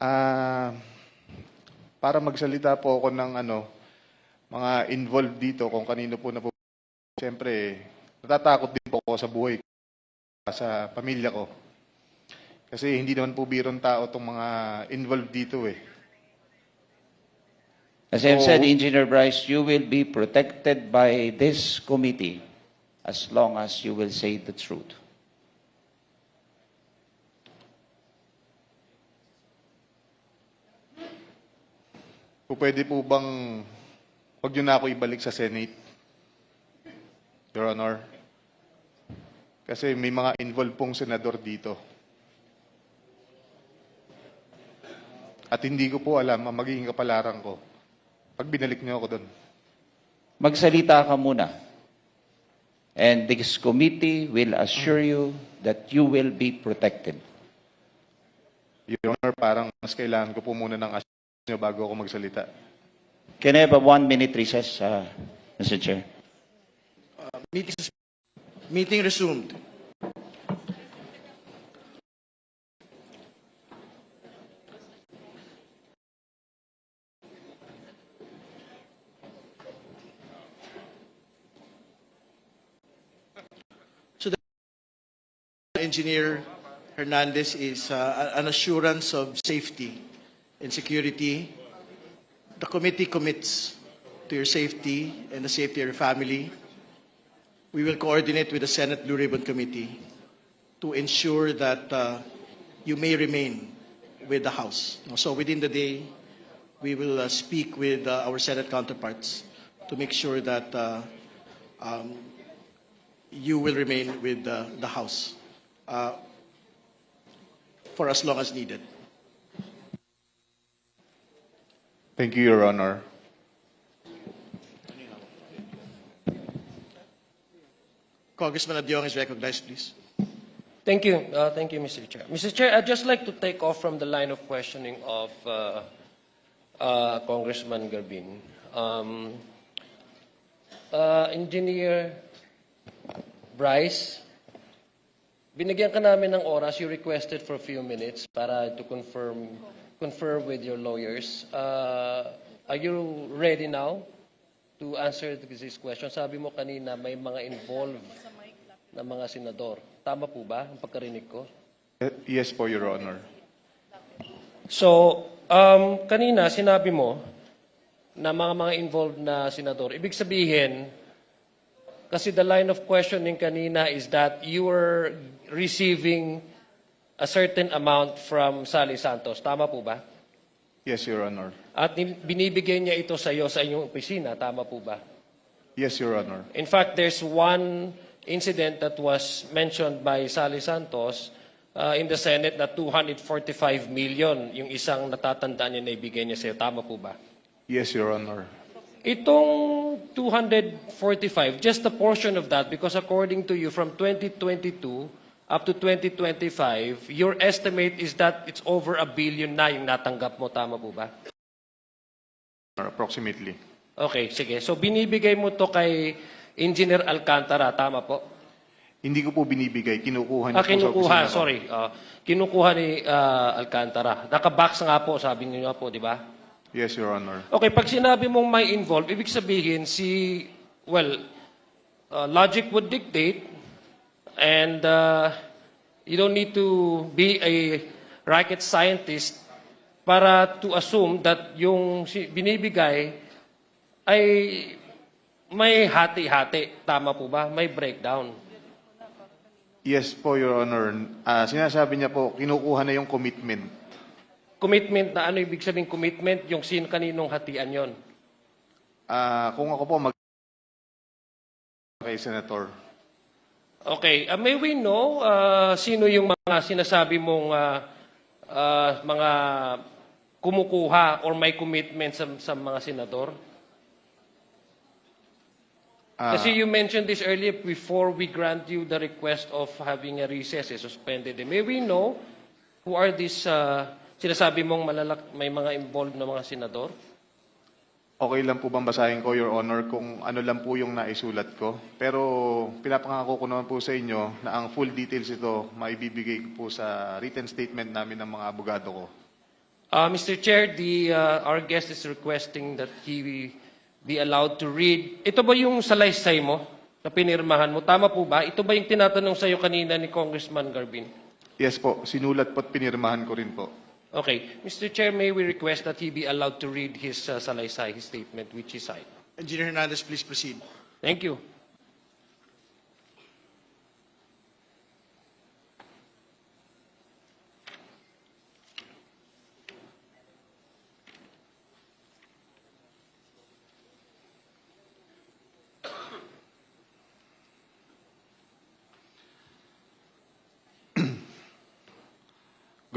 Ah, para magsalita po ako ng ano, mga involved dito kung kanino po na po. Siyempre, natatakot din po ako sa buhay sa pamilya ko. Kasi hindi naman po birong tao itong mga involved dito eh. As I've said, Engineer Bryce, you will be protected by this committee as long as you will say the truth. Kung pwede po bang, wag nyo na ako ibalik sa Senate, Your Honor. Kasi may mga involved pong senador dito. At hindi ko po alam ang magiging kapalaran ko pag binalik nyo ako doon. Magsalita ka muna. And this committee will assure you that you will be protected. Your Honor, parang mas kailangan ko po muna ng nyo bago ako magsalita. Can I have a one-minute recess, uh, Mr. Chair? Meeting, sus- meeting resumed. So the engineer Hernandez is uh, an assurance of safety and security. The committee commits to your safety and the safety of your family. We will coordinate with the Senate Blue Ribbon Committee to ensure that uh, you may remain with the House. So within the day, we will uh, speak with uh, our Senate counterparts to make sure that uh, um, you will remain with uh, the House uh, for as long as needed. Thank you, Your Honor. Congressman Adyong is recognized, please. Thank you. Uh, thank you, Mr. Chair. Mr. Chair, I'd just like to take off from the line of questioning of uh, uh, Congressman Garbin. Um, uh, Engineer Bryce, binigyan ka namin ng oras. You requested for a few minutes para to confirm confer with your lawyers. Uh, are you ready now to answer this question? Sabi mo kanina may mga involved na mga senador. Tama po ba ang pagkarinig ko? Eh, Yes po, Your Honor. So, um, kanina sinabi mo na mga mga involved na senador. Ibig sabihin, kasi the line of questioning kanina is that you were receiving a certain amount from Sally Santos. Tama po ba? Yes, Your Honor. At ni- binibigay niya ito sa iyo sa inyong opisina. Tama po ba? Yes, Your Honor. In fact, there's one incident that was mentioned by Sally Santos uh, in the Senate na 245 million yung isang natatandaan niya na ibigay niya sa'yo. Tama po ba? Yes, Your Honor. Itong 245, just a portion of that, because according to you, from 2022 up to 2025, your estimate is that it's over a billion na yung natanggap mo. Tama po ba? Approximately. Okay, sige. So binibigay mo to kay Engineer Alcantara. Tama po? Hindi ko po binibigay, kinukuha niya Ah, po sa kinukuha, opisina ko. sorry. Ah, kinukuha ni ah, Alcantara. Nakabox nga po, sabi niyo nga po, di ba? Yes, Your Honor. Okay, pag sinabi mong may involved, ibig sabihin si, well, uh, logic would dictate and uh, you don't need to be a rocket scientist para to assume that yung binibigay ay may hati-hati. Tama po ba? May breakdown. Yes po, Your Honor. Ah, sinasabi niya po, kinukuha na yung commitment. Commitment na ano ibig sabihin commitment? Yung sin kaninong hatian yon. Ah, kung ako po mag kay Senator. Okay, uh, may we know uh, sino yung mga sinasabi mong uh, uh, mga kumukuha or may commitment sa, sa mga senador? Ah, Kasi you mentioned this earlier before we grant you the request of having a recess, eh, suspended. eh. May we know who are these, uh, sinasabi mong malalak, may mga involved na mga senador? Okay lang po bang basahin ko, Your Honor, kung ano lang po yung naisulat ko? Pero pinapangako ko naman po sa inyo na ang full details ito maibibigay ko po sa written statement namin ng mga abogado ko. Uh, Mr. Chair, the, uh, our guest is requesting that he be allowed to read. Ito ba yung salaysay mo na pinirmahan mo? Tama po ba? Ito ba yung tinatanong sa'yo kanina ni Congressman Garbin? Yes po, sinulat po at pinirmahan ko rin po. Okay. Mr. Chair, may we request that he be allowed to read his uh, salaysay, his statement, which is cite. Engineer Hernandez, please proceed. Thank you.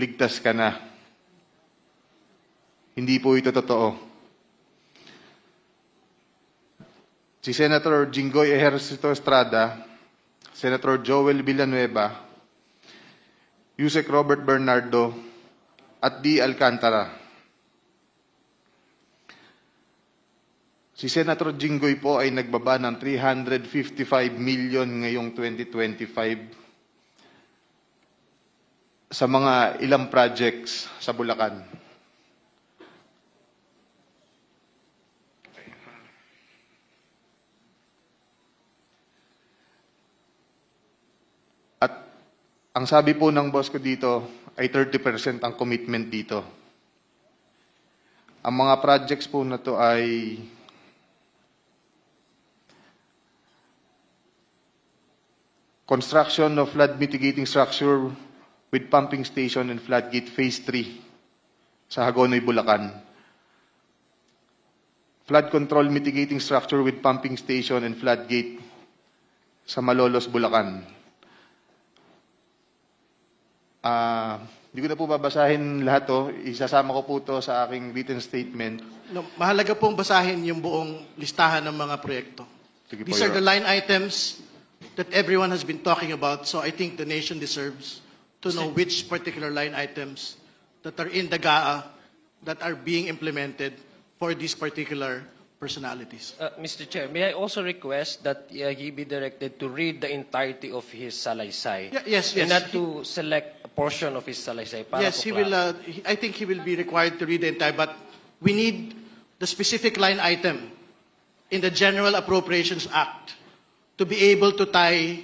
ligtas ka na. Hindi po ito totoo. Si Senator Jinggoy Ejercito Estrada, Senator Joel Villanueva, Yusek Robert Bernardo, at D. Alcantara. Si Senator Jinggoy po ay nagbaba ng 355 million ngayong 2025 sa mga ilang projects sa Bulacan. At ang sabi po ng boss ko dito ay 30% ang commitment dito. Ang mga projects po na to ay construction of flood mitigating structure with pumping station and floodgate phase 3 sa Hagonoy, Bulacan. Flood control mitigating structure with pumping station and floodgate sa Malolos, Bulacan. Ah, hindi ko na po babasahin lahat to. Isasama ko po to sa aking written statement. No, mahalaga pong basahin yung buong listahan ng mga proyekto. Sige po, These are Your the line items that everyone has been talking about, so I think the nation deserves to know which particular line items that are in the GAA that are being implemented for these particular personalities. Uh, Mr. Chair, may I also request that uh, he be directed to read the entirety of his salaysay? Yeah, yes, And not to select a portion of his salaysay. Para Yes, po he will, uh, he- I think he will be required to read the entire, but we need the specific line item in the General Appropriations Act to be able to tie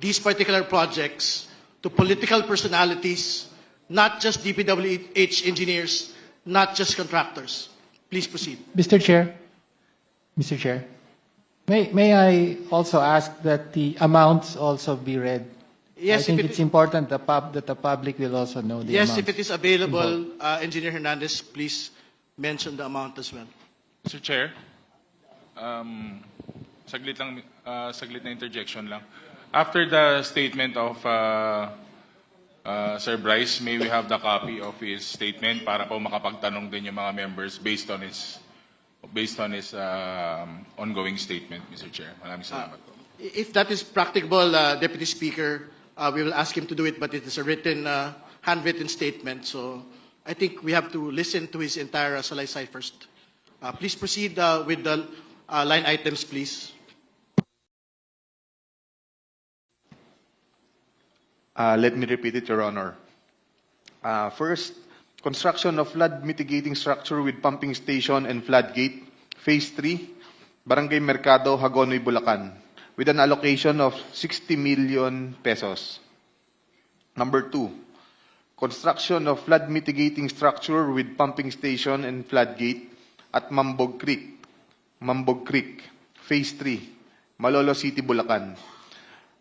these particular projects to political personalities, not just DPWH engineers, not just contractors. Please proceed. Mr. Chair, Mr. Chair, may, may I also ask that the amounts also be read? Yes, I think if it- it's important the pub, that the public will also know the Yes, amounts. if it is available, uh, Engineer Hernandez, please mention the amount as well. Mr. Chair, um, saglit lang, uh, saglit na interjection lang. After the statement of uh, uh, Sir Bryce, may we have the copy of his statement para po makapagtanong din yung mga members based on his based on his um, ongoing statement, Mr. Chair. Maraming salamat po. If that is practicable, uh, Deputy Speaker, uh, we will ask him to do it, but it is a written, uh, handwritten statement. So I think we have to listen to his entire uh, salaysay first. Uh, please proceed uh, with the uh, line items, please. Uh, let me repeat it, Your Honor. Uh, first, construction of flood mitigating structure with pumping station and floodgate, Phase 3, Barangay Mercado, Hagonoy, Bulacan, with an allocation of 60 million pesos. Number two, construction of flood mitigating structure with pumping station and floodgate at Mambog Creek, Mambog Creek, Phase 3, Malolo City, Bulacan,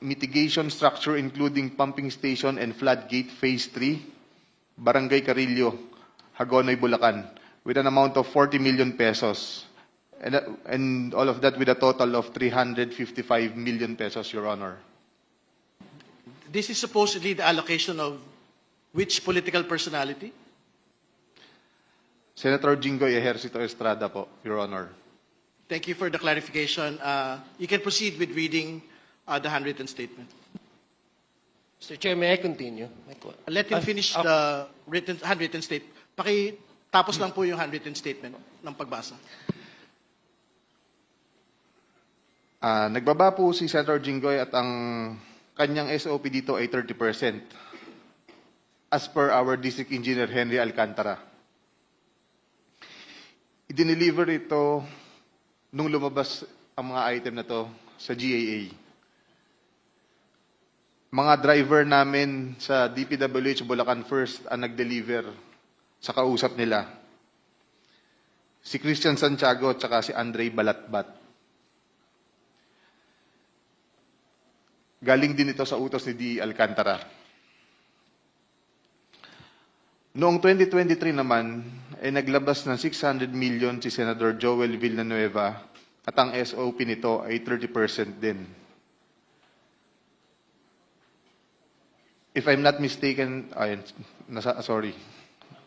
mitigation structure including pumping station and floodgate, Phase 3, Barangay Carillo, Hagonoy, Bulacan, with an amount of 40 million pesos. And, uh, and all of that with a total of 355 million pesos, Your Honor. This is supposedly the allocation of which political personality? Senator Jingoy Ejercito Estrada po, Your Honor. Thank you for the clarification. Uh, you can proceed with reading uh, the handwritten statement. Mr. Chair, may I continue? Co- Let him Ah, finish ah, the written, handwritten statement. Pakitapos lang po yung handwritten statement ng pagbasa. Ah, nagbaba po si Senator Jingoy at ang kanyang SOP dito ay 30%. As per our District Engineer Henry Alcantara. Idineliver ito nung lumabas ang mga item na to sa GAA. Mga driver namin sa DPWH Bulacan First ang nag-deliver sa kausap nila. Si Christian Santiago at si Andre Balatbat. Galing din ito sa utos ni D. Alcantara. Noong 2023 naman, ay naglabas ng 600 million si Senator Joel Villanueva at ang SOP nito ay 30% din. If I'm not mistaken, ay, nasa, sorry.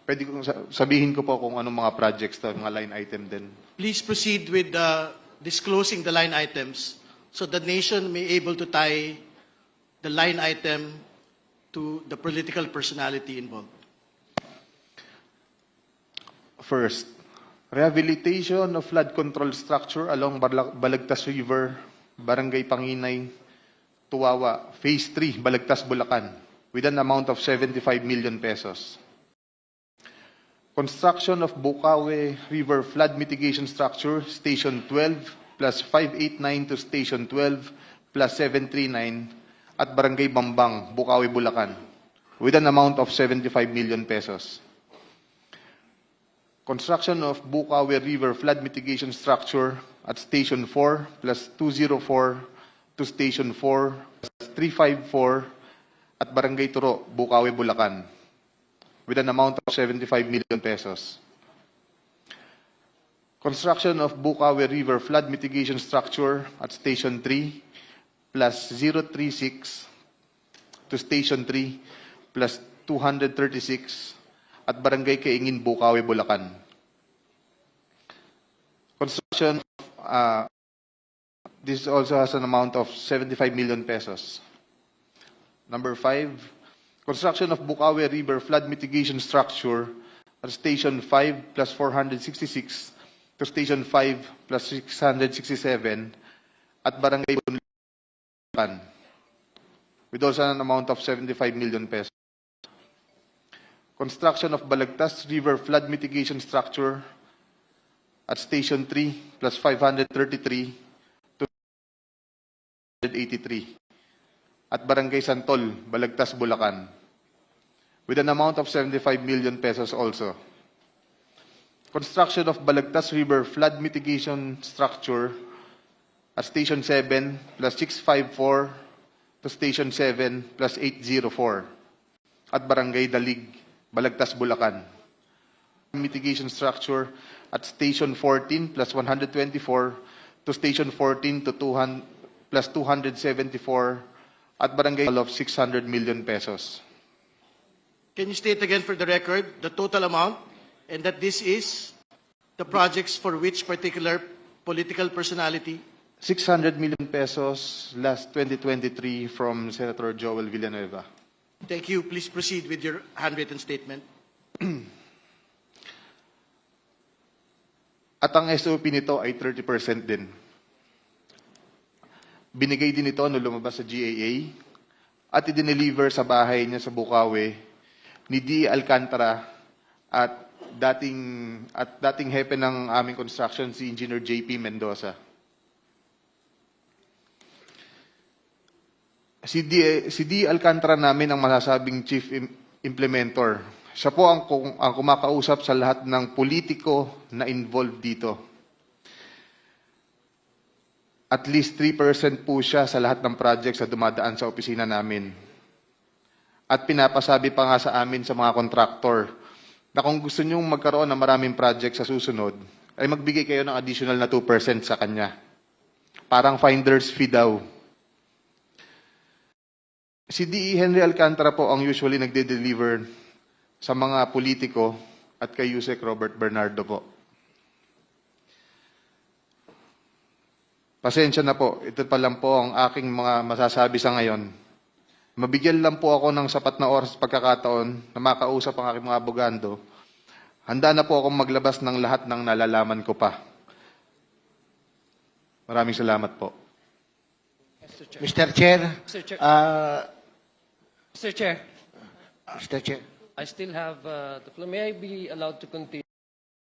Pwede ko sa- sabihin ko po kung anong mga projects to, mga line item din. Please proceed with uh, disclosing the line items so the nation may able to tie the line item to the political personality involved. First, rehabilitation of flood control structure along Barla- Balagtas River, Barangay Panginay, Tuwawa, Phase 3, Balagtas, Bulacan, with an amount of 75 million pesos. Construction of Bukawe River Flood Mitigation Structure, Station 12, plus 589 to Station 12, plus 739, at Barangay Bambang, Bukawe, Bulacan, with an amount of 75 million pesos. Construction of Bukawe River Flood Mitigation Structure at Station 4 plus 204 to Station 4 plus 354 at Barangay Turo, Bukawe, Bulacan with an amount of 75 million pesos. Construction of Bukawe River Flood Mitigation Structure at Station 3 plus 036 to Station 3 plus 236 at Barangay Kaingin, Bukawi, Bulacan. Construction, uh, this also has an amount of 75 million pesos. Number five, construction of Bukawi River flood mitigation structure at Station 5 plus 466 to Station 5 plus 667 at Barangay Bulacan with also an amount of 75 million pesos. Construction of Balagtas River flood mitigation structure at Station 3 plus 533 to 183 at Barangay Santol, Balagtas, Bulacan with an amount of 75 million pesos also. Construction of Balagtas River flood mitigation structure at Station 7 plus 654 to Station 7 plus 804 at Barangay Dalig, Balagtas, Bulacan mitigation structure at Station 14 plus 124 to Station 14 to 200 plus 274 at barangay of 600 million pesos. Can you state again for the record the total amount and that this is the projects for which particular political personality? 600 million pesos last 2023 from Senator Joel Villanueva. Thank you. Please proceed with your handwritten statement. At ang SOP nito ay 30% din. Binigay din ito nung lumabas sa GAA at i-deliver sa bahay niya sa Bukawi ni D. Alcantara at dating at dating hepe ng aming construction si Engineer JP Mendoza. Si D, si D. Alcantara namin ang masasabing chief im- implementor. Siya po ang, ang kumakausap sa lahat ng politiko na involved dito. At least 3% po siya sa lahat ng projects na dumadaan sa opisina namin. At pinapasabi pa nga sa amin sa mga kontraktor na kung gusto niyong magkaroon ng maraming project sa susunod, ay magbigay kayo ng additional na 2% sa kanya. Parang finder's fee daw. Si D.E. Henry Alcantara po ang usually nagde-deliver sa mga politiko at kay Yusek Robert Bernardo po. Pasensya na po, ito pa lang po ang aking mga masasabi sa ngayon. Mabigyan lang po ako ng sapat na oras at pagkakataon na makausap ang aking mga abogando. Handa na po akong maglabas ng lahat ng nalalaman ko pa. Maraming salamat po. Mr. Chair, Mr. Chair, uh, Mr. Chair, Mr. Chair, I still have uh, the floor. May I be allowed to continue?